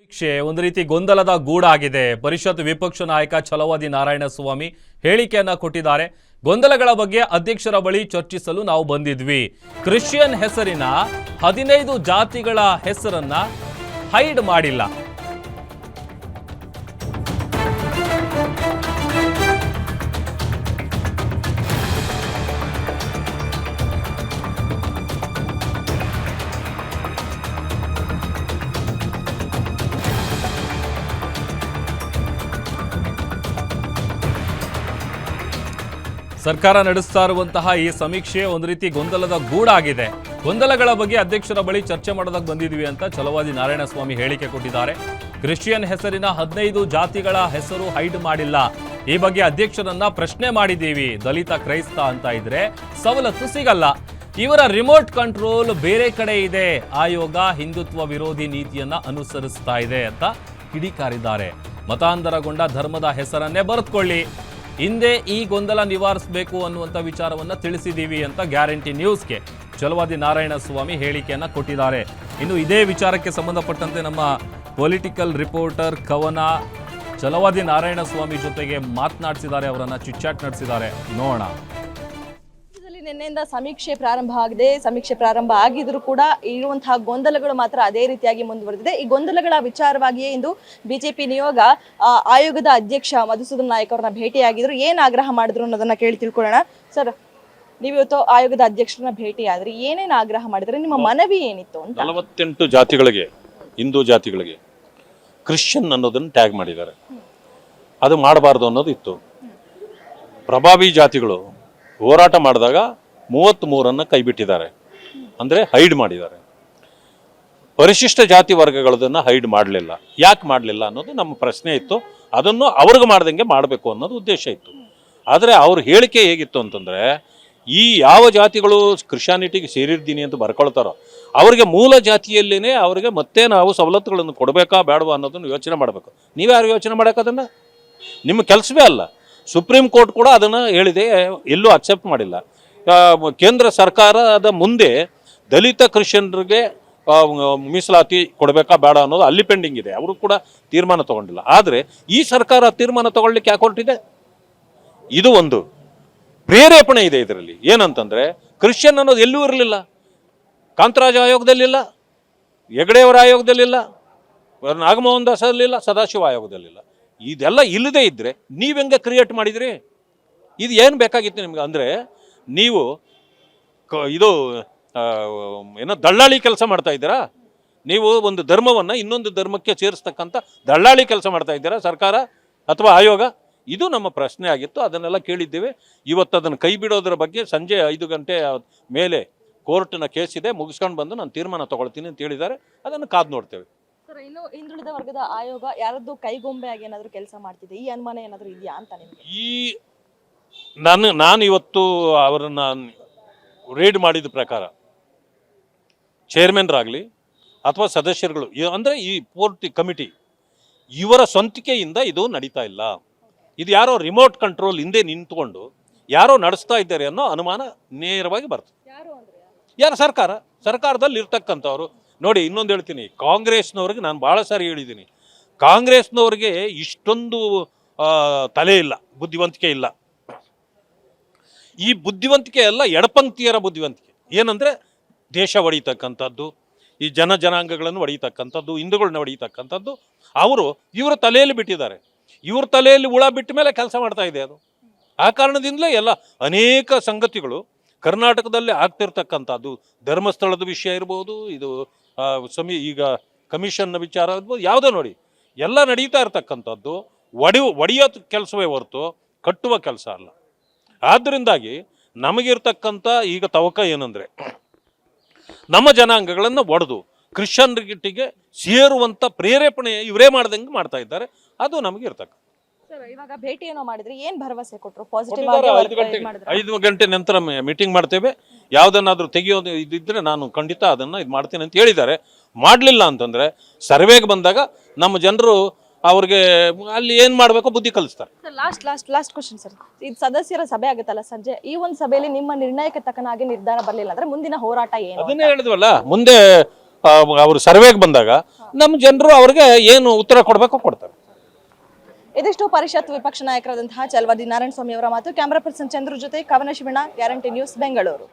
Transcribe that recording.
ಸಮೀಕ್ಷೆ ಒಂದು ರೀತಿ ಗೊಂದಲದ ಗೂಡಾಗಿದೆ. ಪರಿಷತ್ ವಿಪಕ್ಷ ನಾಯಕ ಛಲವಾದಿ ನಾರಾಯಣಸ್ವಾಮಿ ಹೇಳಿಕೆಯನ್ನ ಕೊಟ್ಟಿದ್ದಾರೆ. ಗೊಂದಲಗಳ ಬಗ್ಗೆ ಅಧ್ಯಕ್ಷರ ಬಳಿ ಚರ್ಚಿಸಲು ನಾವು ಬಂದಿದ್ವಿ. ಕ್ರಿಶ್ಚಿಯನ್ ಹೆಸರಿನ ಹದಿನೈದು ಜಾತಿಗಳ ಹೆಸರನ್ನ ಹೈಡ್ ಮಾಡಿಲ್ಲ. ಸರ್ಕಾರ ನಡೆಸ್ತಾ ಇರುವಂತಹ ಈ ಸಮೀಕ್ಷೆ ಒಂದು ರೀತಿ ಗೊಂದಲದ ಗೂಡಾಗಿದೆ. ಗೊಂದಲಗಳ ಬಗ್ಗೆ ಅಧ್ಯಕ್ಷರ ಬಳಿ ಚರ್ಚೆ ಮಾಡೋದಕ್ಕೆ ಬಂದಿದ್ವಿ ಅಂತ ಛಲವಾದಿ ನಾರಾಯಣಸ್ವಾಮಿ ಹೇಳಿಕೆ ಕೊಟ್ಟಿದ್ದಾರೆ. ಕ್ರಿಶ್ಚಿಯನ್ ಹೆಸರಿನ ಹದಿನೈದು ಜಾತಿಗಳ ಹೆಸರು ಹೈಡ್ ಮಾಡಿಲ್ಲ. ಈ ಬಗ್ಗೆ ಅಧ್ಯಕ್ಷರನ್ನ ಪ್ರಶ್ನೆ ಮಾಡಿದ್ದೀವಿ. ದಲಿತ, ಕ್ರೈಸ್ತ ಅಂತ ಇದ್ರೆ ಸವಲತ್ತು ಸಿಗಲ್ಲ. ಇವರ ರಿಮೋಟ್ ಕಂಟ್ರೋಲ್ ಬೇರೆ ಕಡೆ ಇದೆ. ಆಯೋಗ ಹಿಂದುತ್ವ ವಿರೋಧಿ ನೀತಿಯನ್ನ ಅನುಸರಿಸ್ತಾ ಇದೆ ಅಂತ ಕಿಡಿಕಾರಿದ್ದಾರೆ. ಮತಾಂತರಗೊಂಡ ಧರ್ಮದ ಹೆಸರನ್ನೇ ಬರೆದುಕೊಳ್ಳಿ. ಹಿಂದೆ ಈ ಗೊಂದಲ ನಿವಾರಿಸಬೇಕು ಅನ್ನುವಂಥ ವಿಚಾರವನ್ನು ತಿಳಿಸಿದ್ದೀವಿ ಅಂತ ಗ್ಯಾರಂಟಿ ನ್ಯೂಸ್ಗೆ ಚಲವಾದಿ ನಾರಾಯಣ ಸ್ವಾಮಿ ಹೇಳಿಕೆಯನ್ನು ಕೊಟ್ಟಿದ್ದಾರೆ. ಇನ್ನು ಇದೇ ವಿಚಾರಕ್ಕೆ ಸಂಬಂಧಪಟ್ಟಂತೆ ನಮ್ಮ ಪೊಲಿಟಿಕಲ್ ರಿಪೋರ್ಟರ್ ಕವನ ಚಲವಾದಿ ನಾರಾಯಣ ಸ್ವಾಮಿ ಜೊತೆಗೆ ಮಾತನಾಡಿಸಿದ್ದಾರೆ, ಅವರನ್ನು ಚಿಟ್ಚಾಟ್ ನಡೆಸಿದ್ದಾರೆ. ನೋಡೋಣ. ನಿನ್ನೆಯಿಂದ ಸಮೀಕ್ಷೆ ಪ್ರಾರಂಭ ಆಗಿದೆ. ಸಮೀಕ್ಷೆ ಪ್ರಾರಂಭ ಆಗಿದ್ರು ಕೂಡ ಇರುವಂತಹ ಗೊಂದಲಗಳು ಮಾತ್ರ ಅದೇ ರೀತಿಯಾಗಿ ಮುಂದುವರೆದಿದೆ. ಈ ಗೊಂದಲಗಳ ವಿಚಾರವಾಗಿಯೇ ಇಂದು ಬಿಜೆಪಿ ನಿಯೋಗ ಆಯೋಗದ ಅಧ್ಯಕ್ಷ ಮಧುಸೂದನ್ ನಾಯಕ್ ಅವರನ್ನ ಭೇಟಿಯಾಗಿದ್ರು. ಏನ್ ಆಗ್ರಹ ಮಾಡಿದ್ರು ಅನ್ನೋದನ್ನ ಕೇಳಿ ತಿಳ್ಕೊಳ್ಳೋಣ. ಸರ್ ನೀವು ಇವತ್ತು ಆಯೋಗದ ಅಧ್ಯಕ್ಷರನ್ನ ಭೇಟಿ ಆದ್ರಿ ಏನೇನ್ ಆಗ್ರಹ ಮಾಡಿದ್ರೆ? ನಿಮ್ಮ ಮನವಿ ಏನಿತ್ತು ಅಂತ? ನಲವತ್ತೆಂಟು ಜಾತಿಗಳಿಗೆ ಹಿಂದೂ ಜಾತಿಗಳಿಗೆ ಕ್ರಿಶ್ಚಿಯನ್ ಅನ್ನೋದನ್ನ ಟ್ಯಾಗ್ ಮಾಡಿದ್ದಾರೆ. ಅದು ಮಾಡಬಾರ್ದು ಅನ್ನೋದು ಇತ್ತು. ಪ್ರಭಾವಿ ಜಾತಿಗಳು ಹೋರಾಟ ಮಾಡಿದಾಗ ಮೂವತ್ತ್ ಮೂರನ್ನು ಕೈಬಿಟ್ಟಿದ್ದಾರೆ. ಅಂದರೆ ಹೈಡ್ ಮಾಡಿದ್ದಾರೆ. ಪರಿಶಿಷ್ಟ ಜಾತಿ ವರ್ಗಗಳದನ್ನು ಹೈಡ್ ಮಾಡಲಿಲ್ಲ. ಯಾಕೆ ಮಾಡಲಿಲ್ಲ ಅನ್ನೋದು ನಮ್ಮ ಪ್ರಶ್ನೆ ಇತ್ತು. ಅದನ್ನು ಅವ್ರಿಗೆ ಮಾಡ್ದಂಗೆ ಮಾಡಬೇಕು ಅನ್ನೋದು ಉದ್ದೇಶ ಇತ್ತು. ಆದರೆ ಅವ್ರ ಹೇಳಿಕೆ ಹೇಗಿತ್ತು ಅಂತಂದರೆ, ಈ ಯಾವ ಜಾತಿಗಳು ಕ್ರಿಶಾನಿಟಿಗೆ ಸೇರಿದ್ದೀನಿ ಅಂತ ಬರ್ಕೊಳ್ತಾರೋ, ಅವರಿಗೆ ಮೂಲ ಜಾತಿಯಲ್ಲಿನೇ ಅವರಿಗೆ ಮತ್ತೆ ನಾವು ಸವಲತ್ತುಗಳನ್ನು ಕೊಡಬೇಕಾ ಬೇಡವಾ ಅನ್ನೋದನ್ನು ಯೋಚನೆ ಮಾಡಬೇಕು. ನೀವ್ಯಾರು ಯೋಚನೆ ಮಾಡೋಕ್ಕದನ್ನು ನಿಮ್ಮ ಕೆಲಸವೇ ಅಲ್ಲ. ಸುಪ್ರೀಂ ಕೋರ್ಟ್ ಕೂಡ ಅದನ್ನು ಹೇಳಿದೆ, ಎಲ್ಲೂ ಅಕ್ಸೆಪ್ಟ್ ಮಾಡಿಲ್ಲ. ಕೇಂದ್ರ ಸರ್ಕಾರದ ಮುಂದೆ ದಲಿತ ಕ್ರಿಶ್ಚಿಯನ್ರಿಗೆ ಮೀಸಲಾತಿ ಕೊಡಬೇಕಾ ಬೇಡ ಅನ್ನೋದು ಅಲ್ಲಿ ಪೆಂಡಿಂಗ್ ಇದೆ. ಅವರು ಕೂಡ ತೀರ್ಮಾನ ತಗೊಂಡಿಲ್ಲ. ಆದರೆ ಈ ಸರ್ಕಾರ ತೀರ್ಮಾನ ತಗೊಳ್ಳಿಕ್ಕೆ ಯಾಕೆ ಹೊರಟಿದೆ? ಇದು ಒಂದು. ಪ್ರೇರೇಪಣೆ ಇದೆ ಇದರಲ್ಲಿ. ಏನಂತಂದರೆ ಕ್ರಿಶ್ಚಿಯನ್ ಅನ್ನೋದು ಎಲ್ಲೂ ಇರಲಿಲ್ಲ. ಕಾಂತರಾಜ ಆಯೋಗದಲ್ಲಿಲ್ಲ. ಹೆಗಡೆಯವರ ಆಯೋಗದಲ್ಲಿಲ್ಲ. ನಾಗಮೋಹನ್ ದಾಸ್ ಅಲ್ಲಿಲ್ಲ. ಸದಾಶಿವ ಆಯೋಗದಲ್ಲಿಲ್ಲ. ಇದೆಲ್ಲ ಇಲ್ಲದೇ ಇದ್ದರೆ ನೀವು ಹೆಂಗೆ ಕ್ರಿಯೇಟ್ ಮಾಡಿದ್ರಿ? ಇದು ಏನು ಬೇಕಾಗಿತ್ತು ನಿಮ್ಗೆ? ಅಂದರೆ ನೀವು ಕ- ಇದು ಏನೋ ದಳ್ಳಾಳಿ ಕೆಲಸ ಮಾಡ್ತಾ ಇದ್ದೀರಾ? ನೀವು ಒಂದು ಧರ್ಮವನ್ನು ಇನ್ನೊಂದು ಧರ್ಮಕ್ಕೆ ಸೇರಿಸ್ತಕ್ಕಂಥ ದಳ್ಳಾಳಿ ಕೆಲಸ ಮಾಡ್ತಾ ಇದ್ದೀರಾ ಸರ್ಕಾರ ಅಥವಾ ಆಯೋಗ? ಇದು ನಮ್ಮ ಪ್ರಶ್ನೆ ಆಗಿತ್ತು ಅದನ್ನೆಲ್ಲ ಕೇಳಿದ್ದೇವೆ. ಇವತ್ತು ಅದನ್ನು ಕೈ ಬಿಡೋದ್ರ ಬಗ್ಗೆ ಸಂಜೆ ಐದು ಗಂಟೆ ಮೇಲೆ ಕೋರ್ಟ್ನ ಕೇಸ್ ಇದೆ ಮುಗಿಸ್ಕೊಂಡು ಬಂದು ನಾನು ತೀರ್ಮಾನ ತಗೊಳ್ತೀನಿ ಅಂತ ಹೇಳಿದ್ದಾರೆ. ಅದನ್ನು ಕಾದು ನೋಡ್ತೇವೆ. ಸರ್ ಇನ್ನು ಹಿಂದುಳಿದ ವರ್ಗದ ಆಯೋಗ ಯಾರದ್ದು ಕೈಗೊಂಬೆಯಾಗಿ ಏನಾದರೂ ಕೆಲಸ ಮಾಡ್ತಿದೆ? ಈ ಅನುಮಾನ ಏನಾದರೂ ಇದೆಯಾ ಅಂತ ನಿಮಗೆ? ಈ ನಾನು ನಾನು ಇವತ್ತು ಅವರನ್ನು ರೇಡ್ ಮಾಡಿದ ಪ್ರಕಾರ ಚೇರ್ಮನ್ರಾಗಲಿ ಅಥವಾ ಸದಸ್ಯರುಗಳು ಅಂದರೆ ಈ ಪೂರ್ತಿ ಕಮಿಟಿ ಇವರ ಸ್ವಂತಿಕೆಯಿಂದ ಇದು ನಡೀತಾ ಇಲ್ಲ. ಇದು ಯಾರೋ ರಿಮೋಟ್ ಕಂಟ್ರೋಲ್ ಹಿಂದೆ ನಿಂತ್ಕೊಂಡು ಯಾರೋ ನಡೆಸ್ತಾ ಇದ್ದಾರೆ ಅನ್ನೋ ಅನುಮಾನ ನೇರವಾಗಿ ಬರ್ತದೆ. ಯಾರು ಸರ್ಕಾರ. ಸರ್ಕಾರದಲ್ಲಿ ಇರ್ತಕ್ಕಂಥವ್ರು. ನೋಡಿ ಇನ್ನೊಂದು ಹೇಳ್ತೀನಿ. ಕಾಂಗ್ರೆಸ್ನವ್ರಿಗೆ ನಾನು ಭಾಳ ಸಾರಿ ಹೇಳಿದ್ದೀನಿ. ಕಾಂಗ್ರೆಸ್ನವ್ರಿಗೆ ಇಷ್ಟೊಂದು ತಲೆ ಇಲ್ಲ ಬುದ್ಧಿವಂತಿಕೆ ಇಲ್ಲ. ಈ ಬುದ್ಧಿವಂತಿಕೆ ಎಲ್ಲ ಎಡಪಂಕ್ತಿಯರ ಬುದ್ಧಿವಂತಿಕೆ. ಏನಂದರೆ ದೇಶ ಒಡೆಯತಕ್ಕಂಥದ್ದು, ಈ ಜನ ಜನಾಂಗಗಳನ್ನು ಒಡೆಯತಕ್ಕಂಥದ್ದು ಹಿಂದೂಗಳನ್ನ ಒಡಿತಕ್ಕಂಥದ್ದು ಅವರು ಇವರ ತಲೆಯಲ್ಲಿ ಬಿಟ್ಟಿದ್ದಾರೆ. ಇವ್ರ ತಲೆಯಲ್ಲಿ ಹುಳ ಬಿಟ್ಟ ಮೇಲೆ ಕೆಲಸ ಮಾಡ್ತಾ ಇದೆ ಅದು. ಆ ಕಾರಣದಿಂದಲೇ ಎಲ್ಲ ಅನೇಕ ಸಂಗತಿಗಳು ಕರ್ನಾಟಕದಲ್ಲಿ ಆಗ್ತಿರ್ತಕ್ಕಂಥದ್ದು. ಧರ್ಮಸ್ಥಳದ ವಿಷಯ ಇರ್ಬೋದು, ಇದು ಸಮಿ, ಈಗ ಕಮಿಷನ್ನ ವಿಚಾರ ಇರ್ಬೋದು, ಯಾವುದೋ ನೋಡಿ. ಎಲ್ಲ ನಡೀತಾ ಇರ್ತಕ್ಕಂಥದ್ದು, ಒಡೆಯೋ ಒಡೆಯೋ ಕೆಲಸವೇ ಹೊರತು ಕಟ್ಟುವ ಕೆಲಸ ಅಲ್ಲ. ಆದ್ದರಿಂದಾಗಿ ನಮಗಿರ್ತಕ್ಕಂಥ ಈಗ ತವಕ ಏನಂದರೆ ನಮ್ಮ ಜನಾಂಗಗಳನ್ನು ಒಡೆದು ಕ್ರಿಶ್ಚಿಯನ್ರಿಗಿಟ್ಟಿಗೆ ಸೇರುವಂಥ ಪ್ರೇರೇಪಣೆ ಇವರೇ ಮಾಡ್ದಂಗೆ ಮಾಡ್ತಾ ಇದ್ದಾರೆ. ಅದು ನಮಗೆ ಇರ್ತಕ್ಕ. ಇವಾಗ ಭೇಟಿ ಏನೋ ಮಾಡಿದ್ರೆ? ಏನ್ ಭರವಸೆ ಕೊಟ್ರು? ಪಾಸಿಟಿವ್ ಆಗಿ ಐದು ಗಂಟೆ ನಂತರ ಮೀಟಿಂಗ್ ಮಾಡ್ತೇವೆ. ಯಾವ್ದನ್ನಾದ್ರೂ ತೆಗೆಯೋದು ಇದಿದ್ರೆ ನಾನು ಖಂಡಿತ ಅದನ್ನ ಇದು ಮಾಡ್ತೇನೆ ಅಂತ ಹೇಳಿದ್ದಾರೆ. ಮಾಡಲಿಲ್ಲ ಅಂತಂದ್ರೆ ಸರ್ವೆಗೆ ಬಂದಾಗ ನಮ್ಮ ಜನರು ಅವ್ರಿಗೆ ಅಲ್ಲಿ ಏನ್ ಮಾಡ್ಬೇಕೋ ಬುದ್ಧಿ ಕಲಿಸ್ತಾರೆ. Last last last question sir ಇದು ಸದಸ್ಯರ ಸಭೆ ಆಗುತ್ತಲ್ಲ ಸಂಜೆ? ಈ ಒಂದು ಸಭೆಯಲ್ಲಿ ನಿಮ್ಮ ನಿರ್ಣಯಕ್ಕೆ ತಕ್ಕನಾಗಿ ನಿರ್ಧಾರ ಬರಲಿಲ್ಲ ಅಂದ್ರೆ ಮುಂದಿನ ಹೋರಾಟ ಏನು ಅದನ್ನೇ ಹೇಳಿದ್ವಲ್ಲ ಮುಂದೆ ಅವರು ಸರ್ವೆಗೆ ಬಂದಾಗ ನಮ್ಮ ಜನರು ಅವ್ರಿಗೆ ಏನು ಉತ್ತರ ಕೊಡಬೇಕೋ ಕೊಡ್ತಾರೆ. ಇದಿಷ್ಟು ಪರಿಷತ್ ವಿಪಕ್ಷ ನಾಯಕರಾದಂತಹ ಚಲವದಿ ನಾರಾಯಣ ಸ್ವಾಮಿ ಅವರ ಮಾತು. ಕ್ಯಾಮರಾ ಪರ್ಸನ್ ಚಂದ್ರ ಜೊತೆ ಕವನ ಶಿವಣ್ಣ ಗ್ಯಾರಂಟಿ ನ್ಯೂಸ್ ಬೆಂಗಳೂರು